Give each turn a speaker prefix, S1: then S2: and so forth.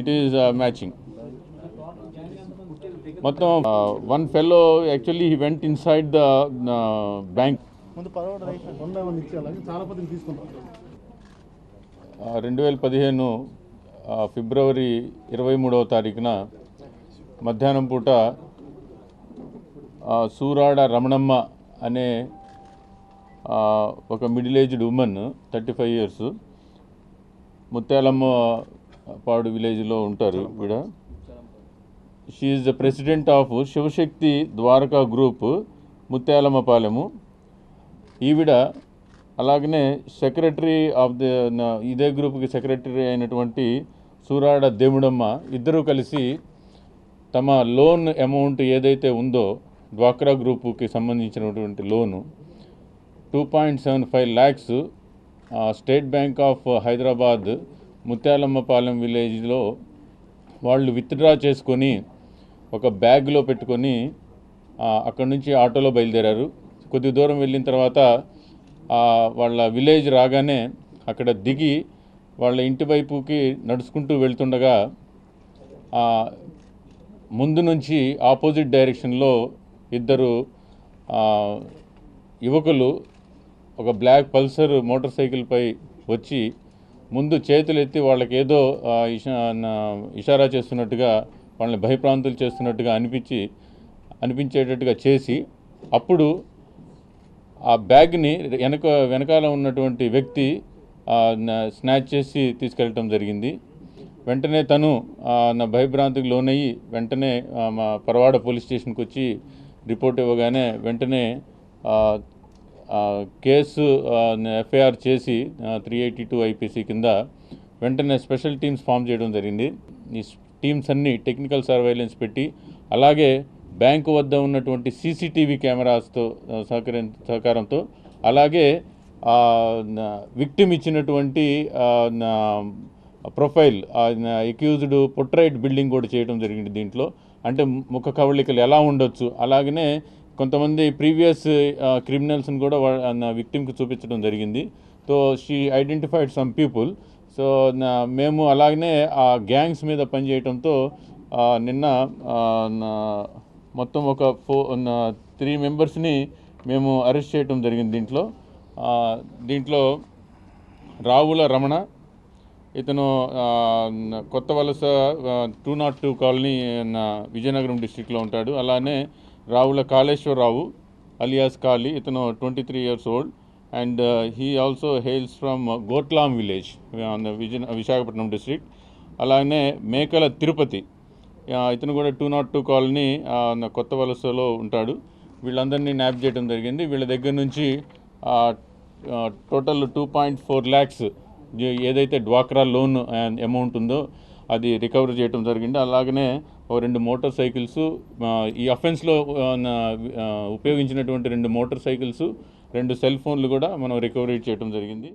S1: It is matching మొత్తం one fellow actually he went inside the bank రెండు వేల పదిహేను ఫిబ్రవరి ఇరవై మూడవ తారీఖున మధ్యాహ్నం పూట ఆ, సూరాడ రమణమ్మ అనే ఒక middle aged women thirty five years Muthyalamma Padu విలేజ్లో ఉంటారు ఈవిడ she is the president of Shivashakti Dwaraka group Muthyalammapalem ఈవిడ అలాగనే సెక్రటరీ ఆఫ్ ద ఇదే గ్రూప్కి సెక్రటరీ అయినటువంటి సూరాడ దేవుడమ్మ ఇద్దరూ కలిసి తమ లోన్ అమౌంట్ ఏదైతే ఉందో డ్వాక్రా గ్రూపుకి సంబంధించినటువంటి loan two point seven five lakhs state bank of Hyderabad Muthyalammapalem విలేజ్లో వాళ్ళు విత్డ్రా చేసుకొని ఒక బ్యాగ్లో పెట్టుకొని అక్కడి నుంచి ఆటోలో బయలుదేరారు. కొద్ది దూరం వెళ్ళిన తర్వాత వాళ్ళ విలేజ్ రాగానే అక్కడ దిగి వాళ్ళ ఇంటి వైపుకి నడుచుకుంటూ వెళ్తుండగా ముందు నుంచి ఆపోజిట్ డైరెక్షన్లో ఇద్దరు యువకులు ఒక బ్లాక్ పల్సర్ మోటార్ సైకిల్పై వచ్చి ముందు చేతులు ఎత్తి వాళ్ళకి ఏదో ఇషారా చేస్తున్నట్టుగా వాళ్ళని భయప్రాంతులు చేస్తున్నట్టుగా అనిపించి అనిపించేటట్టుగా చేసి అప్పుడు ఆ బ్యాగ్ని వెనక వెనకాల ఉన్నటువంటి వ్యక్తి నా- స్నాచ్ చేసి తీసుకెళ్ళటం జరిగింది. వెంటనే తను నా భయభ్రాంతికి లోనయ్యి వెంటనే మా పరవాడ పోలీస్ స్టేషన్కి వచ్చి రిపోర్ట్ ఇవ్వగానే వెంటనే కేసు ఎఫ్ఐఆర్ చేసి త్రీ ఎయిటీ టూ ఐపీసీ కింద వెంటనే స్పెషల్ టీమ్స్ ఫామ్ చేయడం జరిగింది. ఈ టీమ్స్ అన్ని టెక్నికల్ సర్వైలెన్స్ పెట్టి అలాగే బ్యాంకు వద్ద ఉన్నటువంటి సీసీటీవీ కెమెరాస్తో సహకరి సహకారంతో అలాగే విక్టిమ్ ఇచ్చినటువంటి ప్రొఫైల్ ఎక్యూజ్డ్ పొట్రైట్ బిల్డింగ్ కూడా చేయడం జరిగింది దీంట్లో. అంటే ముఖ కవళికలు ఎలా ఉండొచ్చు అలాగనే కొంతమంది ప్రీవియస్ క్రిమినల్స్ని కూడా విక్టిమ్కి చూపించడం జరిగింది. So she identified some people. So నా- మేము అలాగనే ఆ గ్యాంగ్స్ మీద పనిచేయడంతో నిన్న మొత్తం ఒక ఫో త్రీ మెంబర్స్ని మేము అరెస్ట్ చేయటం జరిగింది దీంట్లో. దీంట్లో రావుల రమణ ఇతను Kotha Valasa two not two colony Vizianagaram డిస్టిక్లో ఉంటాడు. అలానే రావుల కాళేశ్వరరావు అలియాస్ కాళీ ఇతను twenty three years old and he also hails from Gotlam village Vijaya Visakhapatnam district అలానే మేకల తిరుపతి uh, ఇతను కూడా two not two colony uh, Kotha వలసలో ఉంటాడు. వీళ్ళందరినీ న్యాప్ చేయడం జరిగింది. వీళ్ళ దగ్గర నుంచి total two point four lakhs ఏదైతే డ్వాక్రా లోన్ uh, అమౌంట్ ఉందో అది రికవర్ చేయడం జరిగింది. అలాగనే ఓ రెండు మోటార్ సైకిల్స్ ఈ అఫెన్స్లో నా- ఉపయోగించినటువంటి రెండు మోటార్ సైకిల్స్ రెండు సెల్ ఫోన్లు కూడా మనం రికవరీ చేయడం జరిగింది.